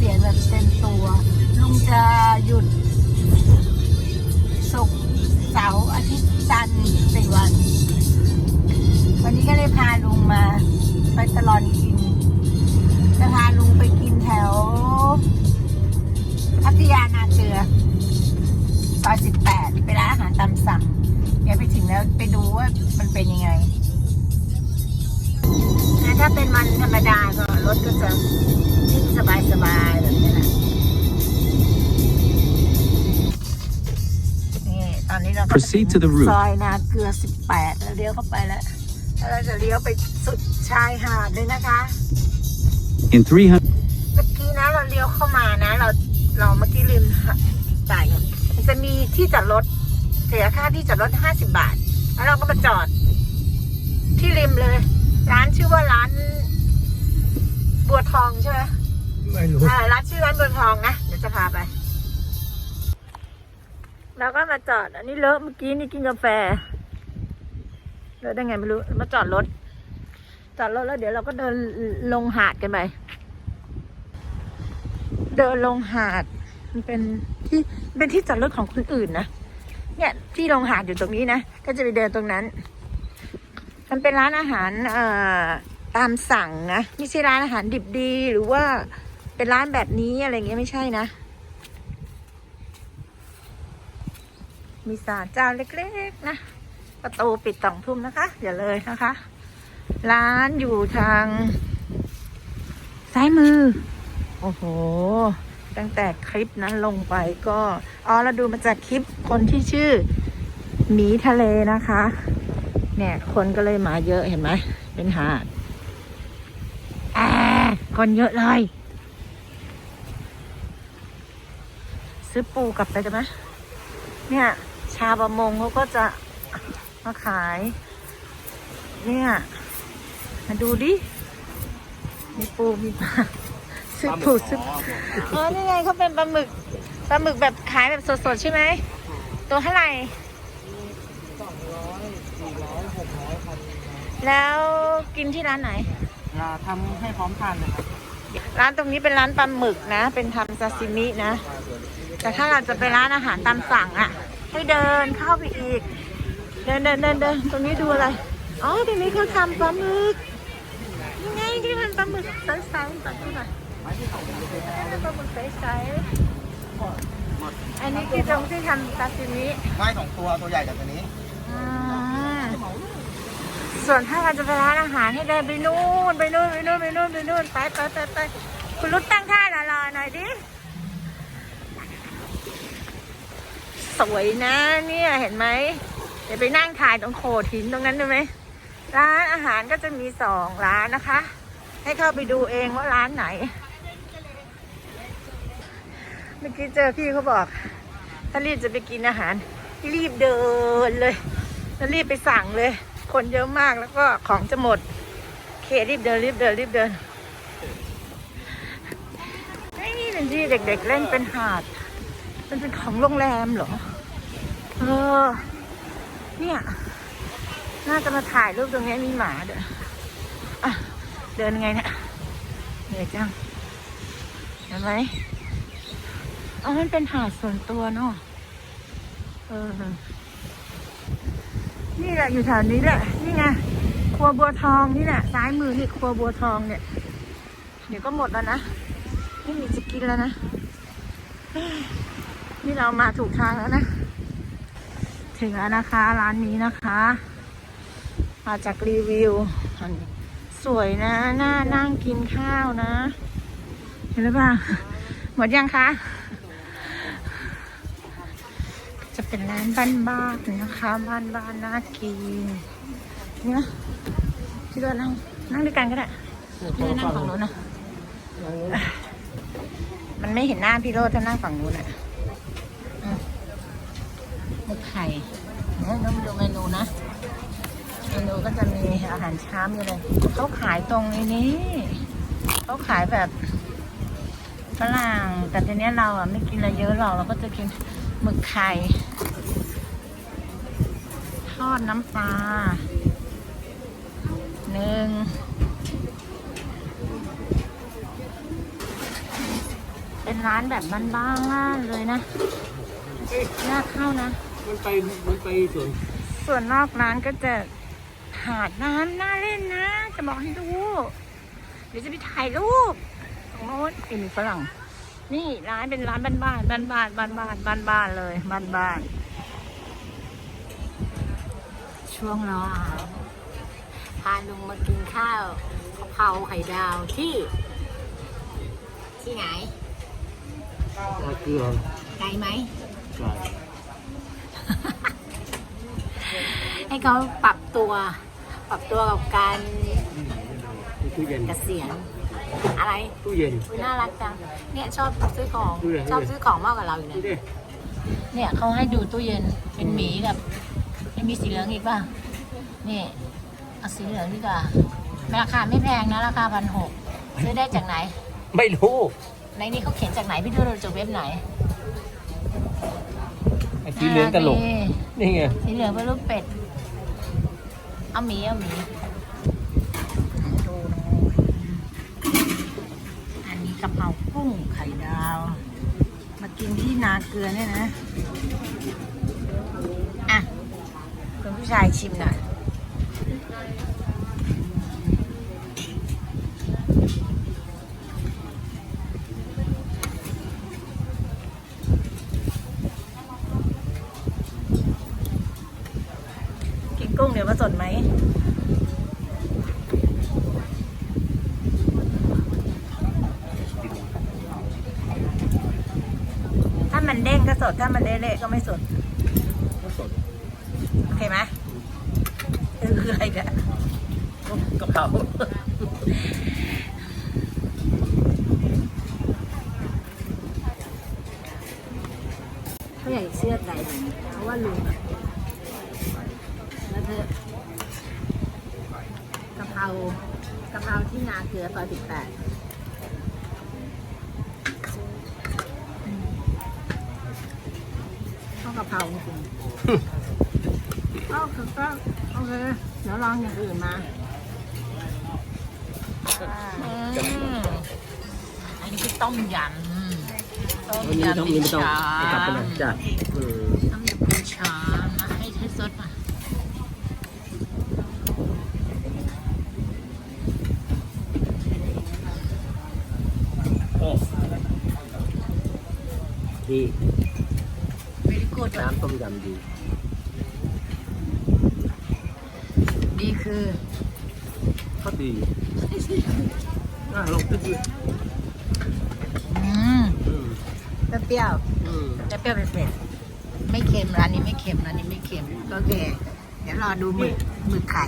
เสียณแบบเต็มตัว ลุงจะหยุดศุกร์เสาร์อาทิตย์จันทร์สี่วัน วันนี้ก็เลยพาลุงมา ไปตลอดกิ Proceed to the route ซอยนาเกลือ 18แล้วเลี้ยวเข้าไปแล้วแล้วเราจะเลี้ยวไปสุดชายหาดเลยนะคะ In 300, เมื่อกี้นะเราเลี้ยวเข้ามานะ เราเราเมื่อกี้ลืมจ่ายเงินมันจะมีที่จอดรถเสียค่าที่จอดรถห้าสิบาท แล้วเราก็มาจอด ที่ริมเลย ร้านชื่อว่าร้าน บัวทองใช่ไหมไม่รู้ อ่าร้านชื่อร้านบัวทองนะเดี๋ยวจะพาไป แล้วก็มาจอด อันนี้เลอะเมื่อกี้นี่กินกาแฟเลอะได้ไงไม่รู้ มาจอดรถ จอดรถแล้วเดี๋ยวเราก็เดินลงหาดกันไปเดินลงหาด มันเป็นที่เป็นที่จอดรถของคนอื่นนะเนี่ยที่ลงหาดอยู่ตรงนี้นะก็จะไปเดินตรงนั้น มันเป็นร้านอาหารเอ่อตามสั่งนะไม่ใช่ร้านอาหารดิบดีหรือว่าเป็นร้านแบบนี้อะไรเงี้ยไม่ใช่นะ มีศาลเจ้าเล็กๆนะ ประตูปิดสองทุ่มนะคะ อย่าเลยนะคะ ร้านอยู่ทาง ซ้ายมือ โอ้โห ตั้งแต่คลิปนั้นลงไปก็ อ๋อ เราดูมาจากคลิปคนที่ชื่อ หมีทะเลนะคะ เนี่ย คนก็เลยมาเยอะเห็นไหม เป็นหาดอ่าคนเยอะเลย ซื้อปูกลับไปกันไหมเนี่ย ชาวประมงเขาก็จะมาขาย เนี่ย มาดูดิ มีปูมีปลาซื้อปูซื้ออ๋อนี่ไงเขาเป็นปลาหมึกปลาหมึกแบบขายแบบสดๆใช่ไหม ตัวเท่าไหร่แล้วกินที่ร้านไหนทำให้พร้อมทานเลยครับ ร้านตรงนี้เป็นร้านปลาหมึกนะ เป็นทำซาซิมินะ แต่ถ้าเราจะไปร้านอาหารตามสั่งอะ่ะ ให้เดินเข้าไปอีก เดินเดินเดินเดินตรงนี้ดูอะไร อ๋อ ตรงนี้เขาทำปลาหมึกยังไงที่มันปลาหมึกใสๆตัดดูหน่อยปลาหมึกใสๆอันนี้คือตรงที่ทำซาซิมิไม้สองตัวตัวใหญ่จากตัวนี้อ่าส่วนถ้าเราจะไปร้านอาหารให้เดินไปนู่นไปนู่นไปนู่นไปนู่นไปนู่นไปไปไปไปคุณรุดตั้งท่ารอๆหน่อยดิ สวยนะเนี่ยเห็นไหมเดี๋ยวไปนั่งถ่ายตรงโขดหินตรงนั้นได้ไหมร้านอาหารก็จะมีสองร้านนะคะ ให้เข้าไปดูเองว่าร้านไหน เมื่อกี้เจอพี่เขาบอก ถ้ารีบจะไปกินอาหาร รีบเดินเลยแล้วรีบไปสั่งเลย คนเยอะมากแล้วก็ของจะหมดโอเครีบเดินรีบเดินรีบเดินไอ้นี่เป็นที่เด็ก ๆ เล่นเป็นหาด มันเป็นของโรงแรมเหรอ เออ เนี่ย น่าจะมาถ่ายรูปตรงนี้มีหมาเด้ออะ เดินยังไงเนี่ยเหนื่อยจัง เห็นไหมอ๋อมันเป็นหาดส่วนตัวเนาะ เออ นี่แหละอยู่แถวนี้แหละ นี่ไง ครัวบัวทองนี่แหละ ซ้ายมือนี่ครัวบัวทองเนี่ย เดี๋ยวก็หมดแล้วนะ ไม่มีจะกินแล้วนะ นี่เรามาถูกทางแล้วนะ ถึงแล้วนะคะ ร้านนี้นะคะ มาจากรีวิว สวยนะ น่านั่งกินข้าวนะ เห็นหรือเปล่าหมดยังคะ จะเป็นร้านบ้านๆนะคะ บ้านบ้านๆน่ากินเนี่ยพี่โดนนั่งนั่งด้วยกันก็ได้พี่โดนั่งฝั่งนู้นนะมันไม่เห็นหน้าพี่โรดถ้านั่งฝั่งนู้นอะ หมึกไข่เนี่ยต้องดูเมนูนะ เมนูก็จะมีอาหารเช้ามีอะไรเขาขายตรงในนี้เขาขายแบบฝรั่งแต่ทีนี้เราอะไม่กินอะไรเยอะหรอกเราก็จะกินหมึกไข่ทอดน้ำปลาหนึ่งเป็นร้านแบบบ้านๆเลยนะน่าเข้านะ มันไปมันไปส่วนส่วนนอกร้านก็จะหาดน้ำน่าเล่นนะ จะบอกให้ดูเดี๋ยวจะไปถ่ายรูปตรงโน้นเอ็มีฝรั่ง นี่ร้านเป็นร้านบ้านๆบ้านๆบ้านๆบ้านๆเลยบ้านๆช่วงรออาหารพาลุงมากินข้าวกะเพราไข่ดาวที่ ที่ไหนนาเกลือไกลไหมใช่ ให้ เขาปรับตัว ปรับตัวกับการตู้เย็นเกษียณอะไรตู้เย็นอุ๊ยน่ารักจังเนี่ยชอบซื้อของดูดิชอบซื้อของมากกว่าเราอีกดูนะดิเนี่ยเขาให้ดูตู้เย็นเป็นหมีกับไม่มีสีเหลืองอีกป่ะนี่เอาสีเหลืองดีกว่าราคาไม่แพงนะราคาพันหกซื้อได้จากไหน ไม่รู้ในนี้เขาเขียนจากไหนพี่ดูเราจากเว็บไหนไอ้สีเหลืองตลกน่ารัดีนี่ไงสีเหลืองเป็นรูปเป็ด เอาหมีเอาหมีดูหน่อยอันนี้กะเพรากุ้งไข่ดาว มากินที่นาเกลือเนี่ยนะ อะ คุณผู้ชายชิมหน่อย กินกุ้งเดี๋ยวมาสดไหม ถ้ามัน เด้งก็สด ถ้ามันเละๆก็ไม่สด ก็สดโอเคไหมเออคืออะไรเนี่ยกะเพราเขาอยากเชื่อใจมันเพราะว่าลุงอะแล้วเธอกะเพรากะเพราที่นาเกลือซอยสิบแปด กะเพราจริงๆก็คือก็โอเคเดี๋ยวลองอย่างอื่นมาอืมอันนี้คือต้มยำต้มวันนี้ยำต้องมีไม่ต้องชากลับไปไหนจ้ะเออต้มยำปูชามาให้ให้ซดมาโอ้ ดีไม่ได้กดน้ำต้มยำดีนี่คือก็ดีอะลองคิดดูอืมอืมเปรี้ยวอืมๆจะเปรี้ยวเผ็ดๆไม่เค็มร้านนี้ไม่เค็มร้านนี้ไม่เค็มโอเค เดี๋ยวรอดูหมึกหมึกไข่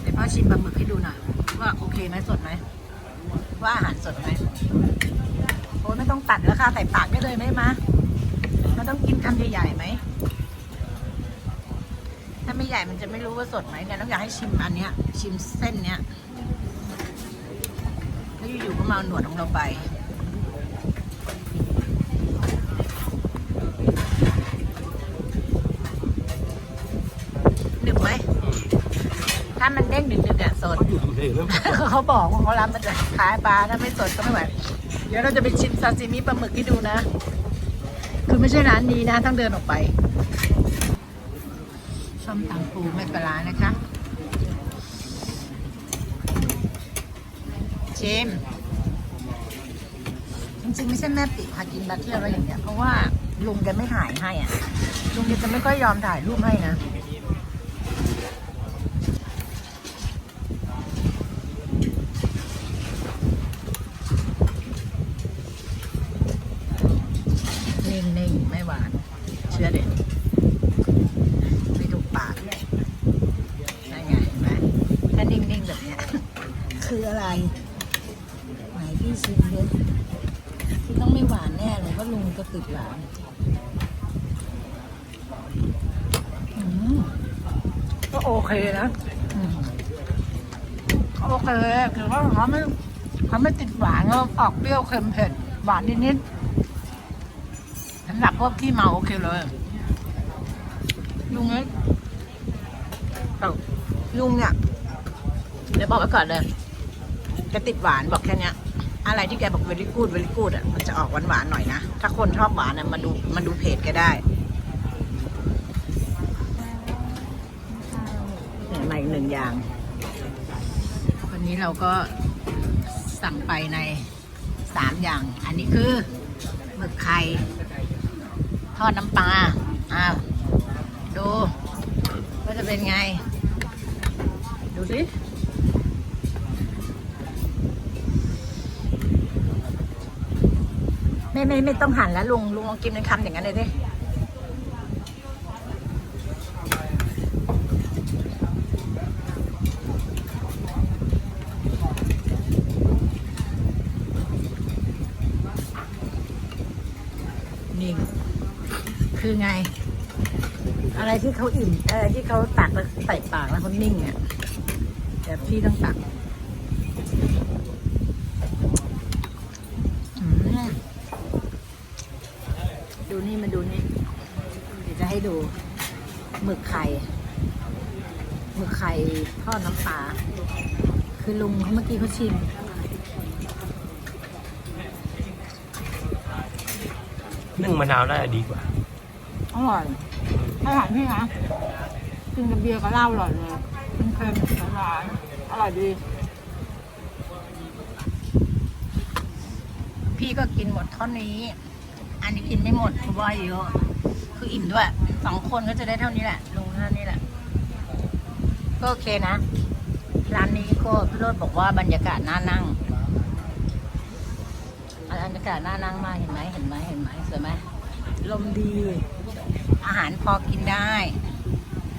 เดี๋ยวพ่อชิมปลาหมึกให้ดูหน่อยว่าโอเคไหมสดไหมว่าอาหารสดไหมโอ้ยไม่ต้องตัดแล้วค่ะใส่ปากได้เลยไหมมะมันต้องกินคำใหญ่ๆไหม ถ้าไม่ใหญ่มันจะไม่รู้ว่าสดไหมเนี่ยต้องอยากให้ชิมอันเนี้ย ชิมเส้นเนี้ยแล้วอยู่ๆก็มาเอาหนวดของเราไปหนึบไหม ถ้ามันเด้งดึกๆอะสด เขาอยู่ทำเพลงแล้ว เขาบอกว่าเขารับมาจากขายปลาถ้าไม่สดก็ไม่ไหว เดี๋ยวเราจะไปชิมซาซิมิปลาหมึกให้ดูนะ คือไม่ใช่ร้านนี้นะต้องเดินออกไปส้มตำปูไม่ปลาร้านะคะเจมจริงๆไม่ใช่แม่ปิพากินมาเที่ยวอะไรอย่างเงี้ยเพราะว่าลุงแกไม่ถ่ายให้อะลุงแกจะไม่ค่อยยอมถ่ายรูปให้นะ นิ่งๆ ไม่หวาน เชื่อเด็ดไม่ถูกปากนั่นไงเห็นไหมถ้านิ่งๆ แบบเนี้ย คืออะไร ไหนพี่ชิมดิคือต้องไม่หวานแน่เลยเพ ราะลุงก็ติดหวานก็โอเคนะโอเคคือว่าเขาไม่เขาไม่ติดหวานแล้วออกเปรี้ยวเค็มเผ็ดหวานนิดๆสำหรับพวกที่เมาโอเคเลยลุงเนี่ยลุงเนี่ยเดี๋ยวบอกไว้ก่อนเลยจะติดหวานบอกแค่เนี้ย อะไรที่แกบอก very good very good อะมันจะออกหวานหวานๆหน่อยนะ ถ้าคนชอบหวานอะมาดูมาดูเพจแก็ได้เนี่ยมาอีกหนึ่งอย่าง วันนี้เราก็สั่งไปในสามอย่าง อันนี้คือหมึกไข่ทอดน้ำปลาอ้าวดูว่าจะเป็นไง ดูสิ ไม่ไม่ไม่ต้องหั่นแล้วลุงลุงลองกินเป็นคำอย่างนั้นเลยดินี่คือไง อะไรที่เขาอิ่มเออที่เขาตักแล้วใส่ปากแล้วเขานิ่งอะแต่พี่ต้องตักอืม ดู นี่มาดูนี่เดี๋ยวจะให้ดูหมึกไข่หมึกไข่ทอดน้ำปลาคือลุงเขาเมื่อกี้เขาชิมนึ่งมะนาวได้ดีกว่า อร่อยอาหารพี่นะกินกับเบียร์กับเหล้าอร่อยเลยเค็มๆหวานๆอร่อยดี พี่ก็กินหมดเท่านี้ อันนี้กินไม่หมดเพราะว่าเยอะคืออิ่มด้วยสองคนก็จะได้เท่านี้แหละลงเท่านี้แหละ ก็โอเคนะ ร้านนี้ก็พี่โรดบอกว่าบรรยากาศน่านั่งบรรยากาศน่านั่งมากเห็นไหมเห็นไหมเห็นไหมสวยไหมลมดี อาหารพอกินได้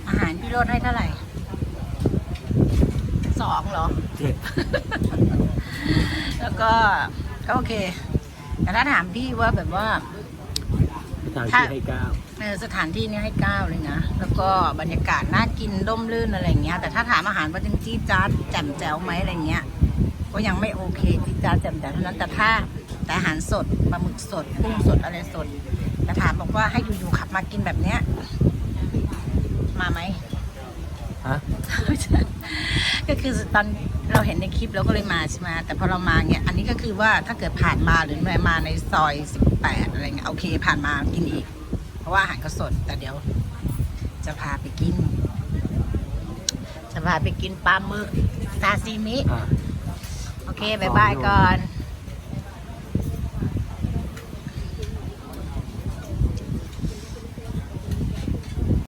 อาหารพี่โรดให้เท่าไหร่สองเหรอเจ็ดแล้วก็ก็โอเค แต่ถ้าถามพี่ว่าแบบว่า ทางที่ให้เก้าเออสถานที่นี้ให้เก้าเลยนะ แล้วก็บรรยากาศน่ากินร่มรื่นอะไรอย่างเงี้ย แต่ถ้าถามอาหารว่าจริงจี้จ้าดแจ่มแจ๋วไหมอะไรเงี้ย ก็ยังไม่โอเคจี้จ้าดแจ่มแจ๋วเท่านั้นแต่ถ้าแต่อาหารสดปลาหมึกสดกุ้งสดอะไรสดแต่ถามบอกว่าให้อยู่ๆขับมากินแบบเนี้ยมาไหม ฮะ ก็คือตอนเราเห็นในคลิปเราก็เลยมาใช่ไหมแต่พอเรามาเนี่ยอันนี้ก็คือว่าถ้าเกิดผ่านมาหรือมาในซอยสิบแปดอะไรเงี้ยโอเค ผ่านมากินอีก เพราะว่าอาหารก็สด แต่เดี๋ยว จะพาไปกิน จะพาไปกินปลาหมึกซาซิมิอ่าโอเคบายบายก่อน